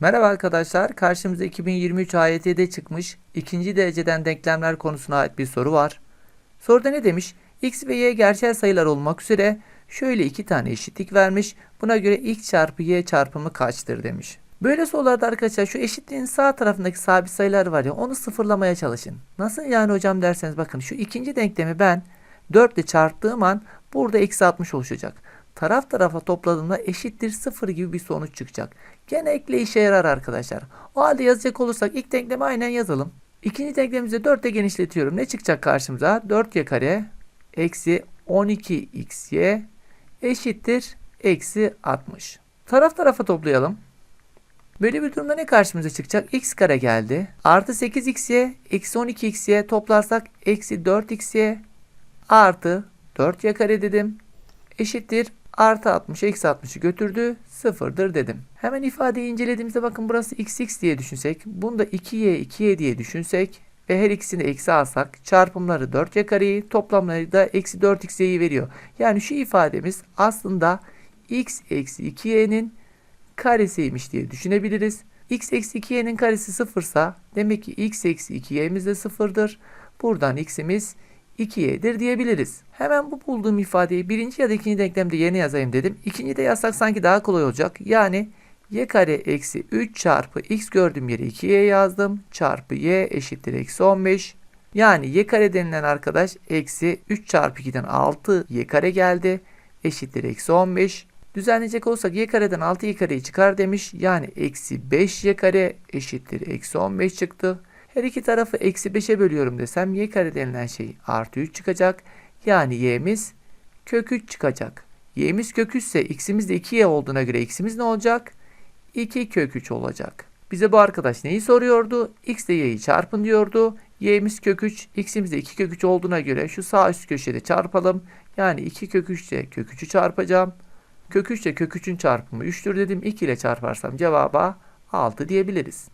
Merhaba arkadaşlar. Karşımıza 2023 AYT'de çıkmış ikinci dereceden denklemler konusuna ait bir soru var. Soruda ne demiş? X ve Y gerçel sayılar olmak üzere şöyle iki tane eşitlik vermiş. Buna göre X çarpı Y çarpımı kaçtır demiş. Böyle sorularda arkadaşlar şu eşitliğin sağ tarafındaki sabit sayılar var ya onu sıfırlamaya çalışın. Nasıl yani hocam derseniz bakın şu ikinci denklemi ben 4 ile çarptığım an burada eksi 60 oluşacak. Taraf tarafa topladığımda eşittir 0 gibi bir sonuç çıkacak. Gene ekle işe yarar arkadaşlar. O halde yazacak olursak ilk denklemi aynen yazalım. İkinci denklemimizi 4 ile genişletiyorum. Ne çıkacak karşımıza? 4y kare eksi 12xy eşittir eksi 60. Taraf tarafa toplayalım. Böyle bir durumda ne karşımıza çıkacak? x kare geldi. Artı 8xy eksi 12xy toplarsak eksi 4xy artı 4y kare dedim. Eşittir artı 60 eksi 60'ı götürdü sıfırdır dedim. Hemen ifadeyi incelediğimizde bakın burası xx diye düşünsek. Bunu da 2y 2y diye düşünsek ve her ikisini eksi alsak çarpımları 4y kareyi toplamları da eksi 4xy'yi veriyor. Yani şu ifademiz aslında x eksi 2y'nin karesiymiş diye düşünebiliriz. x eksi 2y'nin karesi sıfırsa demek ki x eksi 2y'miz de sıfırdır. Buradan x'imiz 2y'dir diyebiliriz. Hemen bu bulduğum ifadeyi birinci ya da ikinci denklemde yerine yazayım dedim. İkinci de yazsak sanki daha kolay olacak. Yani y kare eksi 3 çarpı x gördüğüm yere 2y yazdım. Çarpı y eşittir eksi 15. Yani y kare denilen arkadaş eksi 3 çarpı 2'den 6 y kare geldi. Eşittir eksi 15. Düzenleyecek olsak y kareden 6 y kareyi çıkar demiş. Yani eksi 5 y kare eşittir eksi 15 çıktı. Her iki tarafı eksi 5'e bölüyorum desem y kare denilen şey artı 3 çıkacak. Yani y'miz kök 3 çıkacak. y'miz kök 3 ise x'imiz de 2y olduğuna göre x'imiz ne olacak? 2 kök 3 olacak. Bize bu arkadaş neyi soruyordu? x ile y'yi çarpın diyordu. y'miz kök 3, x'imiz de 2 kök 3 olduğuna göre şu sağ üst köşede çarpalım. Yani 2 kök 3 ile kök 3'ü çarpacağım. Kök 3 ile kök 3'ün çarpımı 3'tür dedim. 2 ile çarparsam cevaba 6 diyebiliriz.